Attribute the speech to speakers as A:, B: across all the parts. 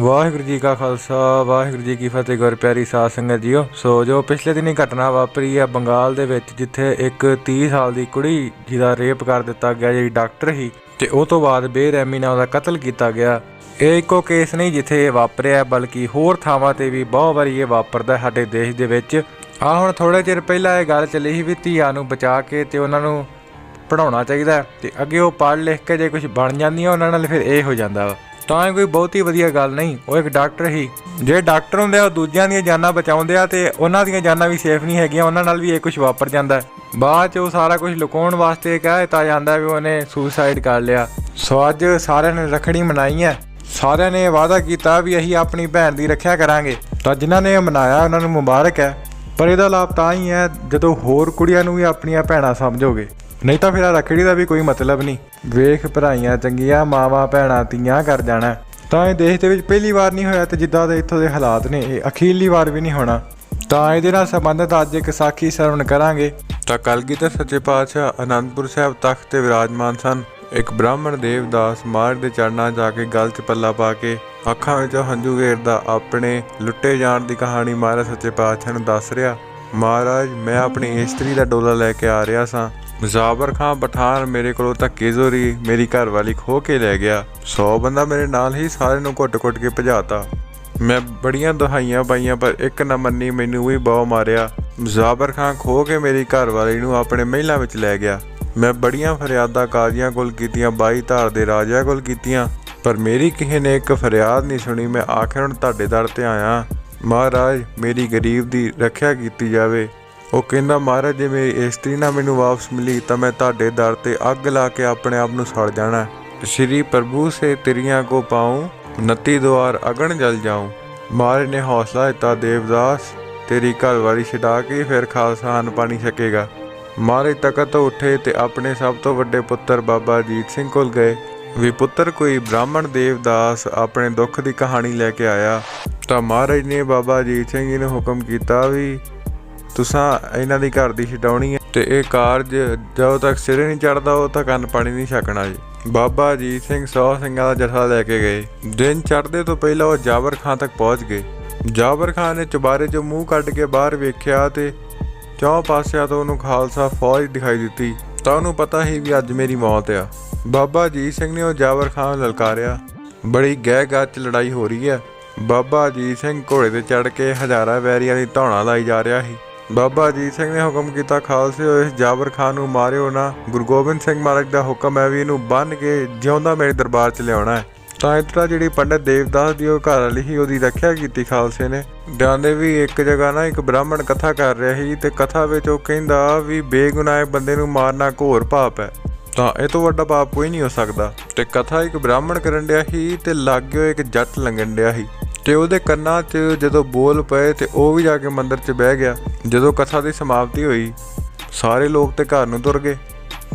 A: ਵਾਹਿਗੁਰੂ ਜੀ ਕਾ ਖਾਲਸਾ, ਵਾਹਿਗੁਰੂ ਜੀ ਕੀ ਫਤਿਹ, ਗੁਰ ਪਿਆਰੀ ਸਾਧ ਸੰਗਤ ਜੀਓ। ਸੋ ਜੋ ਪਿਛਲੇ ਦਿਨੀ ਘਟਨਾ ਵਾਪਰੀ ਆ ਬੰਗਾਲ ਦੇ ਵਿੱਚ, ਜਿੱਥੇ ਇੱਕ 30 ਸਾਲ ਦੀ ਕੁੜੀ ਜਿਹਦਾ ਰੇਪ ਕਰ ਦਿੱਤਾ ਗਿਆ, ਜਿਹੜੀ ਡਾਕਟਰ ਸੀ, ਤੇ ਉਹ ਤੋਂ ਬਾਅਦ ਬੇਰਹਿਮੀ ਨਾਲ ਉਹਦਾ ਕਤਲ ਕੀਤਾ ਗਿਆ। ਇਹ ਇੱਕੋ ਕੇਸ ਨਹੀਂ ਜਿੱਥੇ ਇਹ ਵਾਪਰਿਆ, ਬਲਕਿ ਹੋਰ ਥਾਵਾਂ ਤੇ ਵੀ ਬਹੁਤ ਵਾਰੀ ਇਹ ਵਾਪਰਦਾ ਸਾਡੇ ਦੇਸ਼ ਦੇ ਵਿੱਚ। ਆ ਹੁਣ ਥੋੜੇ ਚਿਰ ਪਹਿਲਾਂ ਇਹ ਗੱਲ ਚੱਲੀ ਸੀ ਵੀ ਧੀਆਂ ਨੂੰ ਬਚਾ ਕੇ ਤੇ ਉਹਨਾਂ ਨੂੰ ਪੜਾਉਣਾ ਚਾਹੀਦਾ ਹੈ ਤੇ ਅੱਗੇ ਉਹ ਪੜ੍ਹ ਲਿਖ ਕੇ ਜੇ ਕੁਝ ਬਣ ਜਾਂਦੀਆਂ, ਉਹਨਾਂ ਨਾਲ ਫਿਰ ਇਹ ਹੋ ਜਾਂਦਾ ਵਾ। ਤਾਂ ਇਹ ਕੋਈ ਬਹੁਤੀ ਵਧੀਆ ਗੱਲ ਨਹੀਂ, ਉਹ ਇੱਕ ਡਾਕਟਰ ਹੀ। ਜੇ ਡਾਕਟਰ ਹੁੰਦੇ ਆ, ਉਹ ਦੂਜਿਆਂ ਦੀਆਂ ਜਾਨਾਂ ਬਚਾਉਂਦੇ ਆ ਤੇ ਉਹਨਾਂ ਦੀਆਂ ਜਾਨਾਂ ਵੀ ਸੇਫ ਨਹੀਂ ਹੈਗੀਆਂ, ਉਹਨਾਂ ਨਾਲ ਵੀ ਇਹ ਕੁਝ ਵਾਪਰ ਜਾਂਦਾ ਬਾਅਦ ਚ ਉਹ ਸਾਰਾ ਕੁਝ ਲੁਕਾਉਣ ਵਾਸਤੇ ਕਹਿ ਦਿੱਤਾ ਜਾਂਦਾ ਵੀ ਉਹਨੇ ਸੁਸਾਈਡ ਕਰ ਲਿਆ। ਸੋ ਅੱਜ ਸਾਰਿਆਂ ਨੇ ਰੱਖੜੀ ਮਨਾਈ ਹੈ। ਸਾਰਿਆਂ ਨੇ ਵਾਅਦਾ ਕੀਤਾ ਵੀ ਅਸੀਂ ਆਪਣੀ ਭੈਣ ਦੀ ਰੱਖਿਆ ਕਰਾਂਗੇ। ਤਾਂ ਜਿਨ੍ਹਾਂ ਨੇ ਇਹ ਮਨਾਇਆ, ਉਹਨਾਂ ਨੂੰ ਮੁਬਾਰਕ ਹੈ। ਪਰ ਇਹਦਾ ਲਾਭ ਤਾਂ ਹੀ ਹੈ ਜਦੋਂ ਹੋਰ ਕੁੜੀਆਂ ਨੂੰ ਵੀ ਆਪਣੀਆਂ ਭੈਣਾਂ ਸਮਝੋਗੇ। ਨਹੀਂ ਤਾਂ ਫਿਰ ਆਹ ਰੱਖੜੀ ਦਾ ਵੀ ਕੋਈ ਮਤਲਬ ਨਹੀਂ। ਵੇਖ ਭਰਾਈਆਂ ਚੰਗੀਆਂ, ਮਾਵਾਂ, ਭੈਣਾਂ ਤੀਆਂ ਕਰ ਜਾਣਾ। ਤਾਂ ਇਹ ਦੇਸ਼ ਦੇ ਵਿੱਚ ਪਹਿਲੀ ਵਾਰ ਨਹੀਂ ਹੋਇਆ ਤੇ ਜਿੱਦਾਂ ਦੇ ਇੱਥੋਂ ਦੇ ਹਾਲਾਤ ਨੇ, ਇਹ ਅਖੀਰਲੀ ਵਾਰ ਵੀ ਨਹੀਂ ਹੋਣਾ। ਤਾਂ ਇਹਦੇ ਨਾਲ ਸੰਬੰਧਿਤ ਅੱਜ ਇੱਕ ਸਾਖੀ ਸਰਵਣ ਕਰਾਂਗੇ। ਤਾਂ ਕਲਗੀਧਰ ਸੱਚੇ ਪਾਤਸ਼ਾਹ, ਅਨੰਦਪੁਰ ਸਾਹਿਬ ਤਖਤ ਤੇ ਵਿਰਾਜਮਾਨ ਸਨ। ਇੱਕ ਬ੍ਰਾਹਮਣ ਦੇਵਦਾਸ ਮਾਰ ਦੇ ਚੜਨਾ ਜਾ ਕੇ ਗਲ 'ਚ ਪੱਲਾ ਪਾ ਕੇ ਅੱਖਾਂ ਵਿੱਚੋਂ ਹੰਝੂ ਗੇਰਦਾ ਆਪਣੇ ਲੁੱਟੇ ਜਾਣ ਦੀ ਕਹਾਣੀ ਮਹਾਰਾਜ ਸੱਚੇ ਪਾਤਸ਼ਾਹ ਨੂੰ ਦੱਸ ਰਿਹਾ, ਮਹਾਰਾਜ, ਮੈਂ ਆਪਣੀ ਇਸਤਰੀ ਦਾ ਡੋਲਾ ਲੈ ਕੇ ਆ ਰਿਹਾ ਸਾਂ। ਜ਼ਾਬਰ ਖਾਨ ਪਠਾਨ ਮੇਰੇ ਕੋਲੋਂ ਧੱਕੇ ਜ਼ੋਰੀ ਮੇਰੀ ਘਰਵਾਲੀ ਖੋ ਕੇ ਲੈ ਗਿਆ। 100 ਬੰਦਾ ਮੇਰੇ ਨਾਲ ਹੀ ਸਾਰੇ ਨੂੰ ਘੁੱਟ-ਘੁੱਟ ਕੇ ਭਜਾਤਾ। ਮੈਂ ਬੜੀਆਂ ਦੁਹਾਈਆਂ ਪਾਈਆਂ, ਪਰ ਇੱਕ ਨਾ ਮੰਨੀ ਮੈਨੂੰ ਵੀ ਬਹੁ ਮਾਰਿਆ। ਜ਼ਾਬਰ ਖਾਨ ਖੋ ਕੇ ਮੇਰੀ ਘਰਵਾਲੀ ਨੂੰ ਆਪਣੇ ਮਹਿਲਾਂ ਵਿੱਚ ਲੈ ਗਿਆ। ਮੈਂ ਬੜੀਆਂ ਫਰਿਆਦਾਂ ਕਾਜ਼ੀਆਂ ਕੋਲ ਕੀਤੀਆਂ, ਬਾਈ ਧਾਰ ਦੇ ਰਾਜਿਆਂ ਕੋਲ ਕੀਤੀਆਂ, ਪਰ ਮੇਰੀ ਕਿਸੇ ਨੇ ਇੱਕ ਫਰਿਆਦ ਨਹੀਂ ਸੁਣੀ। ਮੈਂ ਆਖਿਰ ਹੁਣ ਤੁਹਾਡੇ ਦਰ ਤੇ ਆਇਆ। ਮਹਾਰਾਜ, ਮੇਰੀ ਗਰੀਬ ਦੀ ਰੱਖਿਆ ਕੀਤੀ ਜਾਵੇ। ਉਹ ਕਹਿੰਦਾ, ਮਹਾਰਾਜ ਜੇ ਮੇਰੀ ਇਸਤਰੀ ਨਾ ਮੈਨੂੰ ਵਾਪਸ ਮਿਲੀ, ਤਾਂ ਮੈਂ ਤੁਹਾਡੇ ਦਰ ਤੇ ਅੱਗ ਲਾ ਕੇ ਆਪਣੇ ਆਪ ਨੂੰ ਸੜ ਜਾਣਾ। ਸ਼੍ਰੀ ਪ੍ਰਭੂ, ਸੇ ਤੇਰੀਆਂ ਕੋ ਪਾਉ, ਨਤੀ ਦੁਆਰ ਅਗਣ ਜਲ ਜਾਉ। ਮਹਾਰਾਜ ਨੇ ਹੌਸਲਾ ਦਿੱਤਾ, ਦੇਵਦਾਸ, ਤੇਰੀ ਘਰਵਾਰੀ ਛਡਾ ਕੇ ਫਿਰ ਖਾਲਸਾ ਹਨ ਪਾਣੀ ਛਕੇਗਾ। ਮਹਾਰਾਜ ਤਖਤ ਤੋਂ ਉੱਠੇ ਤੇ ਆਪਣੇ ਸਭ ਤੋਂ ਵੱਡੇ ਪੁੱਤਰ ਬਾਬਾ ਅਜੀਤ ਸਿੰਘ ਕੋਲ ਗਏ। ਵੀ ਪੁੱਤਰ, ਕੋਈ ਬ੍ਰਾਹਮਣ ਦੇਵਦਾਸ ਆਪਣੇ ਦੁੱਖ ਦੀ ਕਹਾਣੀ ਲੈ ਕੇ ਆਇਆ, ਤਾਂ ਮਹਾਰਾਜ ਨੇ ਬਾਬਾ ਅਜੀਤ ਸਿੰਘ ਜੀ ਨੂੰ ਹੁਕਮ ਕੀਤਾ ਵੀ ਤੁਸਾਂ ਇਹਨਾਂ ਦੀ ਘਰ ਦੀ ਛਡਾਉਣੀ ਹੈ ਤੇ ਇਹ ਕਾਰਜ ਜਦੋਂ ਤੱਕ ਸਿਰੇ ਨਹੀਂ ਚੜਦਾ ਉਹ ਤੱਕ ਅੰਨ ਪਾਣੀ ਨਹੀਂ ਛਕਣਾ ਜੀ। ਬਾਬਾ ਅਜੀਤ ਸਿੰਘ ਸੌ ਸਿੰਘਾਂ ਦਾ ਜਥਾ ਲੈ ਕੇ ਗਏ। ਦਿਨ ਚੜ੍ਹਦੇ ਤੋਂ ਪਹਿਲਾਂ ਉਹ ਜਾਬਰ ਖਾਨ ਤੱਕ ਪਹੁੰਚ ਗਏ। ਜਾਬਰ ਖਾਨ ਨੇ ਚੁਬਾਰੇ 'ਚੋਂ ਮੂੰਹ ਕੱਢ ਕੇ ਬਾਹਰ ਵੇਖਿਆ ਤੇ ਚੌਂ ਪਾਸਿਆਂ ਤੋਂ ਉਹਨੂੰ ਖਾਲਸਾ ਫੌਜ ਦਿਖਾਈ ਦਿੱਤੀ। ਤਾਂ ਉਹਨੂੰ ਪਤਾ ਸੀ ਵੀ ਅੱਜ ਮੇਰੀ ਮੌਤ ਆ। ਬਾਬਾ ਅਜੀਤ ਸਿੰਘ ਨੇ ਉਹ ਜਾਬਰ ਖਾਨ ਲਲਕਾਰਿਆ। ਬੜੀ ਗਹਿ ਗਾਚ ਚ ਲੜਾਈ ਹੋ ਰਹੀ ਹੈ। ਬਾਬਾ ਅਜੀਤ ਸਿੰਘ ਘੋੜੇ ਤੇ ਚੜ ਕੇ ਹਜ਼ਾਰਾਂ ਵੈਰੀਆਂ ਦੀ ਧੌਣਾ ਲਾਈ ਜਾ ਰਿਹਾ ਸੀ। ਬਾਬਾ ਅਜੀਤ ਸਿੰਘ ਨੇ ਹੁਕਮ ਕੀਤਾ, ਖਾਲਸੇ ਇਸ ਜਾਬਰ ਖਾਨ ਨੂੰ ਮਾਰਿਓ ਨਾ। ਗੁਰੂ ਗੋਬਿੰਦ ਸਿੰਘ ਮਹਾਰਾਜ ਦਾ ਹੁਕਮ ਹੈ ਵੀ ਇਹਨੂੰ ਬੰਨ ਕੇ ਜਿਉਂਦਾ ਮੇਰੇ ਦਰਬਾਰ 'ਚ ਲਿਆਉਣਾ ਹੈ। ਤਾਂ ਇਤਰਾ ਜਿਹੜੀ ਪੰਡਤ ਦੇਵਦਾਸ ਦੀ ਉਹ ਘਰ ਵਾਲੀ ਸੀ, ਉਹਦੀ ਰੱਖਿਆ ਕੀਤੀ ਖਾਲਸੇ ਨੇ। ਜਾਂਦੇ ਵੀ ਇੱਕ ਜਗ੍ਹਾ ਨਾ ਇੱਕ ਬ੍ਰਾਹਮਣ ਕਥਾ ਕਰ ਰਿਹਾ ਸੀ, ਤੇ ਕਥਾ ਵਿੱਚ ਉਹ ਕਹਿੰਦਾ ਵੀ ਬੇਗੁਨਾਹ ਬੰਦੇ ਨੂੰ ਮਾਰਨਾ ਘੋਰ ਪਾਪ ਹੈ। ਤਾਂ ਇਹ ਤੋਂ ਵੱਡਾ ਪਾਪ ਕੋਈ ਨਹੀਂ ਹੋ ਸਕਦਾ। ਤੇ ਕਥਾ ਇੱਕ ਬ੍ਰਾਹਮਣ ਕਰਨ ਡਿਆ ਸੀ, ਤੇ ਲਾਗਿਓ ਇੱਕ ਜੱਟ ਲੰਘਣ ਡਿਆ ਸੀ। ਤੇ ਉਹਦੇ ਕੰਨਾਂ 'ਚ ਜਦੋਂ ਬੋਲ ਪਏ ਤੇ ਉਹ ਵੀ ਜਾ ਕੇ ਮੰਦਰ 'ਚ ਬਹਿ ਗਿਆ। ਜਦੋਂ ਕਥਾ ਦੀ ਸਮਾਪਤੀ ਹੋਈ, ਸਾਰੇ ਲੋਕ ਤੇ ਘਰ ਨੂੰ ਤੁਰ ਗਏ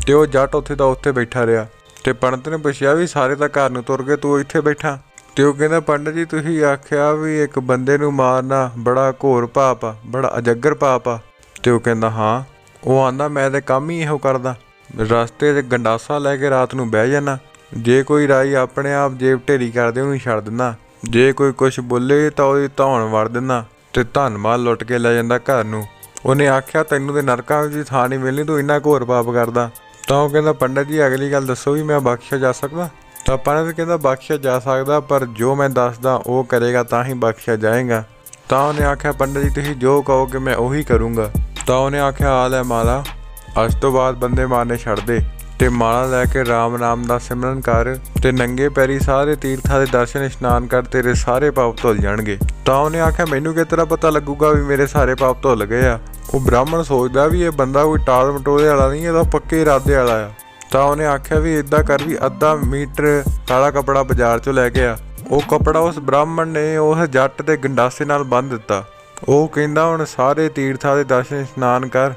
A: ਤੇ ਉਹ ਜੱਟ ਉੱਥੇ ਦਾ ਉੱਥੇ ਬੈਠਾ ਰਿਹਾ। ਤੇ ਪੰਡਤ ਨੇ ਪੁੱਛਿਆ ਵੀ ਸਾਰੇ ਤਾਂ ਘਰ ਨੂੰ ਤੁਰ ਗਏ, ਤੂੰ ਇੱਥੇ ਬੈਠਾ? ਤੇ ਉਹ ਕਹਿੰਦਾ, ਪੰਡਤ ਜੀ, ਤੁਸੀਂ ਆਖਿਆ ਵੀ ਇੱਕ ਬੰਦੇ ਨੂੰ ਮਾਰਨਾ ਬੜਾ ਘੋਰ ਪਾਪ ਆ, ਬੜਾ ਅਜੱਗਰ ਪਾਪ ਆ। ਤੇ ਉਹ ਕਹਿੰਦਾ, ਹਾਂ। ਉਹ ਆਂਦਾ, ਮੈਂ ਤੇ ਕੰਮ ਹੀ ਇਹੋ ਕਰਦਾ। ਰਸਤੇ 'ਚ ਗੰਡਾਸਾ ਲੈ ਕੇ ਰਾਤ ਨੂੰ ਬਹਿ ਜਾਣਾ ਜੇ ਕੋਈ ਰਾਈ ਆਪਣੇ ਆਪ ਜੇਬ ਢੇਰੀ ਕਰਦੇ ਉਹਨੂੰ ਛੱਡ ਦਿੰਦਾ। ਜੇ ਕੋਈ ਕੁਝ ਬੋਲੇ ਤਾਂ ਉਹਦੀ ਧੌਣ ਵੜ ਦਿੰਦਾ ਤੇ ਧਨ ਮਾਲ ਲੁੱਟ ਕੇ ਲੈ ਜਾਂਦਾ ਘਰ ਨੂੰ। ਉਹਨੇ ਆਖਿਆ, ਤੈਨੂੰ ਤੇ ਨਰਕਾਂ ਵਿੱਚ ਥਾਂ ਨਹੀਂ ਮਿਲਣੀ, ਤੂੰ ਇੰਨਾ ਘੋਰ ਪਾਪ ਕਰਦਾ। ਤਾਂ ਉਹ ਕਹਿੰਦਾ, ਪੰਡਤ ਜੀ, ਅਗਲੀ ਗੱਲ ਦੱਸੋ ਵੀ ਮੈਂ ਬਖਸ਼ਿਆ ਜਾ ਸਕਦਾ? ਤਾਂ ਪੰਡਤ ਕਹਿੰਦਾ, ਬਖਸ਼ਿਆ ਜਾ ਸਕਦਾ, ਪਰ ਜੋ ਮੈਂ ਦੱਸਦਾ, ਉਹ ਕਰੇਗਾ ਤਾਂ ਹੀ ਬਖਸ਼ਿਆ ਜਾਏਗਾ। ਤਾਂ ਉਹਨੇ ਆਖਿਆ, ਪੰਡਤ ਜੀ, ਤੁਸੀਂ ਜੋ ਕਹੋਗੇ ਮੈਂ ਉਹੀ ਕਰੂੰਗਾ। ਤਾਂ ਉਹਨੇ ਆਖਿਆ ਆਲ ਹੈ ਮਾਲਾ, ਅੱਜ ਤੋਂ ਬਾਅਦ ਬੰਦੇ ਮਾਰਨੇ ਛੱਡ ਦੇ। ਤੇ ਮਾਲਾ ਲੈ ਕੇ RAM ਨਾਮ ਦਾ ਸਿਮਰਨ ਕਰ ਤੇ ਨੰਗੇ ਪੈਰੀ ਸਾਰੇ ਤੀਰਥਾਂ ਦੇ ਦਰਸ਼ਨ ਇਸ਼ਨਾਨ ਕਰ ਤੇਰੇ ਸਾਰੇ ਪਾਪ ਧੁੱਲ ਜਾਣਗੇ। ਤਾਂ ਉਹਨੇ ਆਖਿਆ, ਮੈਨੂੰ ਕਿਸ ਤਰ੍ਹਾਂ ਪਤਾ ਲੱਗੂਗਾ ਵੀ ਮੇਰੇ ਸਾਰੇ ਪਾਪ ਧੁੱਲ ਗਏ ਆ? ਉਹ ਬ੍ਰਾਹਮਣ ਸੋਚਦਾ ਵੀ ਇਹ ਬੰਦਾ ਕੋਈ ਟਾਲ ਮਟੋਲੇ ਵਾਲਾ ਨਹੀਂ ਇਹਦਾ ਪੱਕੇ ਇਰਾਦੇ ਵਾਲਾ ਆ। ਤਾਂ ਉਹਨੇ ਆਖਿਆ ਵੀ ਇਦਾਂ ਕਰ ਵੀ ਅੱਧਾ ਮੀਟਰ ਕਾਲਾ ਕਪੜਾ ਬਾਜ਼ਾਰ ਚੋਂ ਲੈ ਕੇ ਆ। ਉਹ ਕਪੜਾ ਉਸ ਬ੍ਰਾਹਮਣ ਨੇ ਉਸ ਜੱਟ ਦੇ ਗੰਡਾਸੇ ਨਾਲ ਬੰਨ੍ਹ ਦਿੱਤਾ। ਉਹ ਕਹਿੰਦਾ, ਹੁਣ ਸਾਰੇ ਤੀਰਥਾਂ ਦੇ ਦਰਸ਼ਨ ਇਸ਼ਨਾਨ ਕਰ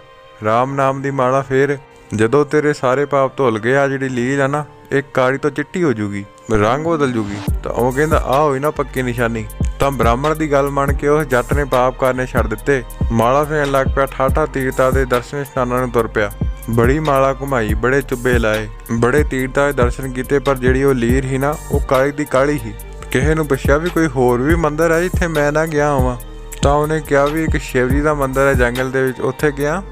A: RAM ਨਾਮ ਦੀ ਮਾਲਾ ਫੇਰ ਜਦੋਂ ਤੇਰੇ ਸਾਰੇ ਪਾਪ ਧੁੱਲ ਗਏ ਆ ਜਿਹੜੀ ਲੀਲ ਆ ਨਾ, ਇਹ ਕਾਲੀ ਤੋਂ ਚਿੱਟੀ ਹੋ ਜੂਗੀ, ਰੰਗ ਬਦਲ ਜੂਗੀ। ਤਾਂ ਉਹ ਕਹਿੰਦਾ ਆ ਹੋਈ ਨਾ ਪੱਕੀ ਨਿਸ਼ਾਨੀ। ਤਾਂ ਬ੍ਰਾਹਮਣ ਦੀ ਗੱਲ ਮੰਨ ਕੇ ਉਸ ਜੱਟ ਨੇ ਪਾਪ ਕਰਨੇ ਛੱਡ ਦਿੱਤੇ। ਮਾਲਾ ਫੇਰਨ ਲੱਗ ਪਿਆ, ਠਾਠਾ ਤੀਰਥਾਂ ਦੇ ਦਰਸ਼ਨ ਇਸ਼ਨਾਨਾਂ ਨੂੰ ਤੁਰ ਪਿਆ। ਬੜੀ ਮਾਲਾ ਘੁਮਾਈ, ਬੜੇ ਚੁੱਬੇ ਲਾਏ, ਬੜੇ ਤੀਰਥਾਂ ਦੇ ਦਰਸ਼ਨ ਕੀਤੇ, ਪਰ ਜਿਹੜੀ ਉਹ ਲੀਰ ਸੀ ਨਾ, ਉਹ ਕਾਲੀ ਦੀ ਕਾਲੀ ਸੀ। ਕਿਸੇ ਨੂੰ ਪੁੱਛਿਆ ਵੀ ਕੋਈ ਹੋਰ ਵੀ ਮੰਦਿਰ ਹੈ ਜਿੱਥੇ ਮੈਂ ਨਾ ਗਿਆ ਹਾਂ ਤਾਂ ਉਹਨੇ ਕਿਹਾ ਵੀ ਇੱਕ ਸ਼ਿਵਜੀ ਦਾ ਮੰਦਿਰ ਹੈ ਜੰਗਲ ਦੇ ਵਿੱਚ, ਉੱਥੇ ਗਿਆ।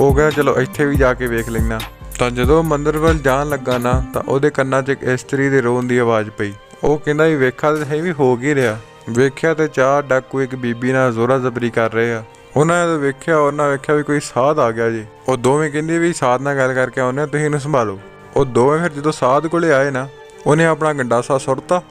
A: ਉਹ ਕਹਿੰਦਾ ਚਲੋ ਇੱਥੇ ਵੀ ਜਾ ਕੇ ਵੇਖ ਲੈਣਾ ਤਾਂ ਜਦੋਂ ਮੰਦਰ ਵੱਲ ਜਾਣ ਲੱਗਾ ਨਾ ਤਾਂ ਉਹਦੇ ਕੰਨਾਂ 'ਚ ਇੱਕ ਇਸਤਰੀ ਦੇ ਰੋਣ ਦੀ ਆਵਾਜ਼ ਪਈ। ਉਹ ਕਹਿੰਦਾ ਵੀ ਵੇਖਾ ਤੇ ਸਹੀ ਵੀ ਹੋ ਕੀ ਰਿਹਾ? ਵੇਖਿਆ ਤੇ ਚਾਰ ਡਾਕੂ ਇੱਕ ਬੀਬੀ ਨਾਲ ਜ਼ੋਰਾ ਜ਼ਬਰੀ ਕਰ ਰਹੇ ਆ। ਉਹਨਾਂ ਨੇ ਜਦੋਂ ਵੇਖਿਆ ਉਹਨਾਂ ਵੇਖਿਆ ਵੀ ਕੋਈ ਸਾਧ ਆ ਗਿਆ ਜੀ। ਉਹ ਦੋਵੇਂ ਕਹਿੰਦੇ ਵੀ ਸਾਧ ਨਾਲ ਗੱਲ ਕਰਕੇ ਆਉਨੇ ਆ, ਤੁਸੀਂ ਇਹਨੂੰ ਸੰਭਾਲੋ। ਉਹ ਦੋਵੇਂ ਫਿਰ ਜਦੋਂ ਸਾਧ ਕੋਲੇ ਆਏ ਨਾ ਉਹਨੇ ਆਪਣਾ ਗੰਡਾਸਾ ਸੁੱਟਤਾ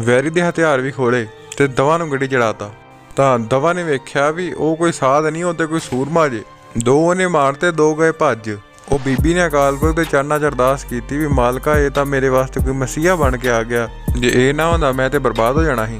A: ਵੈਰੀ ਦੇ ਹਥਿਆਰ ਵੀ ਖੋਲੇ ਤੇ ਦਵਾ ਨੂੰ ਗੱਡੀ ਚੜਾਤਾ ਤਾਂ ਦਵਾ ਨੇ ਵੇਖਿਆ ਵੀ ਉਹ ਕੋਈ ਸਾਧ ਨਹੀਂ ਉਹ ਤੇ ਕੋਈ ਸੂਰਮਾ ਜੇ। ਦੋ ਉਹਨੇ ਮਾਰਤੇ ਦੋ ਗਏ ਭੱਜ। ਉਹ ਬੀਬੀ ਨੇ ਅਕਾਲ ਪੁਰਖ ਦੇ ਚਰਨਾਂ 'ਚ ਅਰਦਾਸ ਕੀਤੀ ਵੀ ਮਾਲਕਾ, ਇਹ ਤਾਂ ਮੇਰੇ ਵਾਸਤੇ ਕੋਈ ਮਸੀਹਾ ਬਣ ਕੇ ਆ ਗਿਆ। ਜੇ ਇਹ ਨਾ ਹੁੰਦਾ, ਮੈਂ ਤੇ ਬਰਬਾਦ ਹੋ ਜਾਣਾ ਸੀ।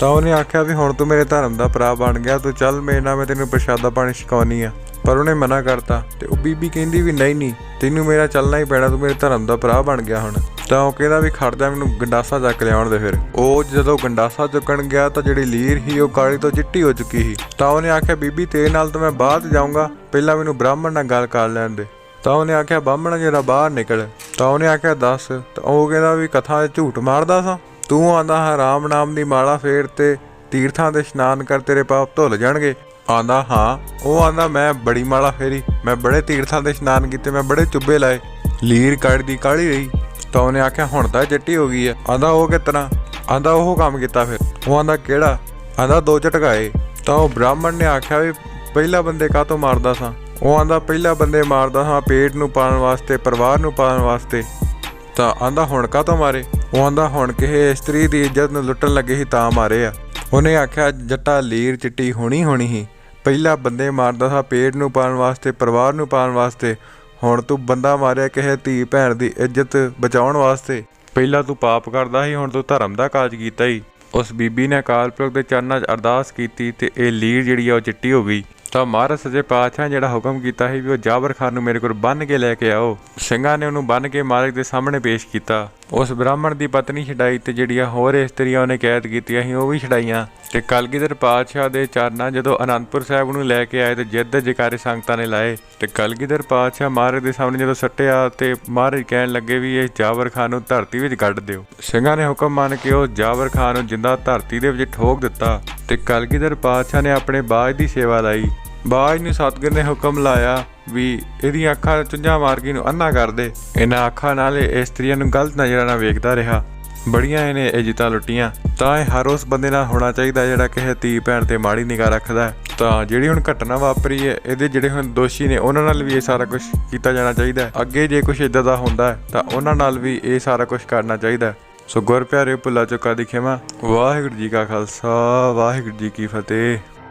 A: ਤਾਂ ਉਹਨੇ ਆਖਿਆ ਵੀ ਹੁਣ ਤੂੰ ਮੇਰੇ ਧਰਮ ਦਾ ਭਰਾ ਬਣ ਗਿਆ, ਤੂੰ ਚੱਲ ਮੇਰੇ ਨਾਲ, ਮੈਂ ਤੈਨੂੰ ਪ੍ਰਸ਼ਾਦਾ ਪਾਣੀ ਛਕਾਉਣੀ ਆ। ਪਰ ਉਹਨੇ ਮਨਾ ਕਰਤਾ ਤੇ ਉਹ ਬੀਬੀ ਕਹਿੰਦੀ ਵੀ ਨਹੀਂ ਨਹੀਂ, ਤੈਨੂੰ ਮੇਰਾ ਚੱਲਣਾ ਹੀ ਪੈਣਾ, ਤੂੰ ਮੇਰੇ ਧਰਮ ਦਾ ਭਰਾ ਬਣ ਗਿਆ ਹੁਣ। ਤਾਂ ਉਹ ਕਹਿੰਦਾ ਵੀ ਖੜ ਜਾ ਮੈਨੂੰ ਗੰਡਾਸਾ ਚੱਕ ਲਿਆਉਣ ਦੇ ਫਿਰ। ਉਹ ਜਦੋਂ ਗੰਡਾਸਾ ਚੁੱਕਣ ਗਿਆ ਤਾਂ ਜਿਹੜੀ ਲੀਰ ਸੀ ਉਹ ਕਾਲੀ ਤੋਂ ਚਿੱਟੀ ਹੋ ਚੁੱਕੀ ਸੀ। ਤਾਂ ਉਹਨੇ ਆਖਿਆ, ਬੀਬੀ, ਤੇਰੇ ਨਾਲ ਤਾਂ ਮੈਂ ਬਾਅਦ ਜਾਊਂਗਾ। ਪਹਿਲਾਂ ਮੈਨੂੰ ਬ੍ਰਾਹਮਣ ਨਾਲ ਗੱਲ ਕਰ ਲੈਣ ਦੇ। ਤਾਂ ਉਹਨੇ ਆਖਿਆ, ਬਾਹਮਣ ਜਿਹੜਾ ਬਾਹਰ ਨਿਕਲ। ਤਾਂ ਉਹਨੇ ਆਖਿਆ, ਦੱਸ। ਤਾਂ ਉਹ ਕਹਿੰਦਾ ਵੀ, ਕਥਾ 'ਚ ਝੂਠ ਮਾਰਦਾ ਸਾਂ। ਤੂੰ ਆਂਦਾ ਹਾਂ, ਰਾਮ ਨਾਮ ਦੀ ਮਾਲਾ ਫੇਰ ਤੇ ਤੀਰਥਾਂ ਦੇ ਇਸ਼ਨਾਨ ਕਰ ਤੇਰੇ ਪਾਪ ਧੁੱਲ ਜਾਣਗੇ। ਆਂਦਾ, ਹਾਂ। ਉਹ ਆਂਦਾ, ਮੈਂ ਬੜੀ ਮਾਲਾ ਫੇਰੀ। ਮੈਂ ਬੜੇ ਤੀਰਥਾਂ ਦੇ ਇਸ਼ਨਾਨ ਕੀਤੇ, ਮੈਂ ਬੜੇ ਚੁੱਬੇ ਲਾਏ। ਲੀਰ ਕੱਢਦੀ ਕਾਲੀ ਰਹੀ। ਤਾਂ ਉਹਨੇ ਆਖਿਆ, ਹੁਣ ਤਾਂ ਚਿੱਟੀ ਹੋ ਗਈ ਹੈ। ਆਂਦਾ, ਉਹ ਕਿਤਨਾ? ਆਂਦਾ, ਉਹ ਕੰਮ ਕੀਤਾ ਫਿਰ। ਉਹ ਆਂਦਾ, ਕਿਹੜਾ? ਆਂਦਾ, ਦੋ ਝਟਕਾਏ। ਤਾਂ ਉਹ ਬ੍ਰਾਹਮਣ ਨੇ ਆਖਿਆ ਵੀ, ਪਹਿਲਾ ਬੰਦੇ ਕਾਹ ਤੋਂ ਮਾਰਦਾ ਸਾਂ? ਉਹ ਆਂਦਾ, ਪਹਿਲਾ ਬੰਦੇ ਮਾਰਦਾ ਸਾਂ ਪੇਟ ਨੂੰ ਪਾਲਣ ਵਾਸਤੇ, ਪਰਿਵਾਰ ਨੂੰ ਪਾਲਣ ਵਾਸਤੇ। ਤਾਂ ਆਂਦਾ, ਹੁਣ ਕਾਹ ਤੋਂ ਮਾਰੇ? ਉਹ ਆਂਦਾ, ਹੁਣ ਕਿਸੇ ਇਸਤਰੀ ਦੀ ਇੱਜ਼ਤ ਨੂੰ ਲੁੱਟਣ ਲੱਗੇ ਸੀ ਤਾਂ ਮਾਰੇ ਆ। ਉਹਨੇ ਆਖਿਆ, ਜੱਟਾ ਲੀਰ ਚਿੱਟੀ ਹੋਣੀ ਹੋਣੀ ਸੀ। ਪਹਿਲਾ ਬੰਦੇ ਮਾਰਦਾ ਸਾਂ ਪੇਟ ਨੂੰ ਪਾਲਣ ਵਾਸਤੇ, ਪਰਿਵਾਰ ਨੂੰ ਪਾਲਣ ਵਾਸਤੇ। ਹੁਣ ਤੂੰ ਬੰਦਾ ਮਾਰਿਆ ਕਿਸੇ ਧੀ ਭੈਣ ਦੀ ਇੱਜ਼ਤ ਬਚਾਉਣ ਵਾਸਤੇ। ਪਹਿਲਾਂ ਤੂੰ ਪਾਪ ਕਰਦਾ ਸੀ, ਹੁਣ ਤੂੰ ਧਰਮ ਦਾ ਕਾਜ ਕੀਤਾ ਹੀ ਉਸ ਬੀਬੀ ਨੇ ਅਕਾਲ ਪੁਰਖ ਦੇ ਚਰਨਾਂ 'ਚ ਅਰਦਾਸ ਕੀਤੀ ਤੇ ਇਹ ਲੀਰ ਜਿਹੜੀ ਆ ਉਹ ਚਿੱਟੀ ਹੋ ਗਈ। ਤਾਂ ਮਹਾਰਾਜ ਸੱਚੇ ਪਾਤਸ਼ਾਹ ਨੇ ਜਿਹੜਾ ਹੁਕਮ ਕੀਤਾ ਸੀ ਵੀ ਉਹ ਜਾਬਰ ਖਾਨ ਨੂੰ ਮੇਰੇ ਕੋਲ ਬੰਨ ਕੇ ਲੈ ਕੇ ਆਓ। ਸਿੰਘਾਂ ਨੇ ਉਹਨੂੰ ਬੰਨ ਕੇ ਮਾਲਕ ਦੇ ਸਾਹਮਣੇ ਪੇਸ਼ ਕੀਤਾ। ਉਸ ਬ੍ਰਾਹਮਣ ਦੀ ਪਤਨੀ ਛਡਾਈ ਤੇ ਜਿਹੜੀਆਂ ਹੋਰ ਇਸਤਰੀਆਂ ਉਹਨੇ ਕੈਦ ਕੀਤੀਆਂ ਸੀ, ਉਹ ਵੀ ਛਡਾਈਆਂ। ਤੇ ਕਲਗੀਧਰ ਪਾਤਸ਼ਾਹ ਦੇ ਚਰਨਾਂ ਜਦੋਂ ਅਨੰਦਪੁਰ ਸਾਹਿਬ ਨੂੰ ਲੈ ਕੇ ਆਏ ਤੇ ਜਿੱਦ ਦੇ ਜਕਾਰੇ ਸੰਗਤਾਂ ਨੇ ਲਾਏ, ਤੇ ਕਲਗੀਧਰ ਪਾਤਸ਼ਾਹ ਮਹਾਰਾਜ ਦੇ ਸਾਹਮਣੇ ਜਦੋਂ ਸੱਟਿਆ ਤੇ ਮਹਾਰਾਜ ਕਹਿਣ ਲੱਗੇ ਵੀ ਇਹ ਜਾਵਰ ਖਾਨ ਨੂੰ ਧਰਤੀ ਵਿੱਚ ਗੱਡ ਦਿਓ। ਸਿੰਘਾਂ ਨੇ ਹੁਕਮ ਮੰਨ ਕੇ ਉਹ ਜਾਵਰ ਖਾਨ ਨੂੰ ਜਿੰਦਾ ਧਰਤੀ ਦੇ ਵਿੱਚ ਠੋਕ ਦਿੱਤਾ ਤੇ ਕਲਗੀਧਰ ਪਾਤਸ਼ਾਹ ਨੇ ਆਪਣੇ ਬਾਜ ਦੀ ਸੇਵਾ ਲਈ। ਬਾਜ ਨੂੰ ਸਤਿਗੁਰ ਨੇ ਹੁਕਮ ਲਾਇਆ ਵੀ ਇਹਦੀਆਂ ਅੱਖਾਂ ਚੁੰਝਾਂ ਮਾਰ ਕੇ ਨੂੰ ਅੰਨਾ ਕਰ ਦੇ। ਇਹਨਾਂ ਅੱਖਾਂ ਨਾਲ ਇਹ ਇਸਤਰੀਆਂ ਨੂੰ ਗਲਤ ਨਜ਼ਰਾਂ ਨਾਲ ਵੇਖਦਾ ਰਿਹਾ। ਬੜੀਆਂ ਇਹਨੇ ਇੱਜ਼ਤਾਂ ਲੁੱਟੀਆਂ। ਤਾਂ ਇਹ ਹਰ ਉਸ ਬੰਦੇ ਨਾਲ ਹੋਣਾ ਚਾਹੀਦਾ ਜਿਹੜਾ ਕਿਸੇ ਧੀ ਭੈਣ ਤੇ ਮਾੜੀ ਨਿਗਾਹ ਰੱਖਦਾ ਤਾਂ ਜਿਹੜੀ ਹੁਣ ਘਟਨਾ ਵਾਪਰੀ ਹੈ ਇਹਦੇ ਜਿਹੜੇ ਹੁਣ ਦੋਸ਼ੀ ਨੇ ਉਹਨਾਂ ਨਾਲ ਵੀ ਇਹ ਸਾਰਾ ਕੁਝ ਕੀਤਾ ਜਾਣਾ ਚਾਹੀਦਾ ਹੈ। ਅੱਗੇ ਜੇ ਕੁਝ ਇਦਾਂ ਦਾ ਹੁੰਦਾ ਹੈ, ਤਾਂ ਉਹਨਾਂ ਨਾਲ ਵੀ ਇਹ ਸਾਰਾ ਕੁਝ ਕਰਨਾ ਚਾਹੀਦਾ ਸੋ ਗੁਰ ਪਿਆਰੇ ਭੁੱਲਾ ਚੁੱਕਾ ਦੀ ਖਿਮਾ। ਵਾਹਿਗੁਰੂ ਜੀ ਕਾ ਖਾਲਸਾ ਵਾਹਿਗੁਰੂ ਜੀ ਕੀ ਫਤਿਹ।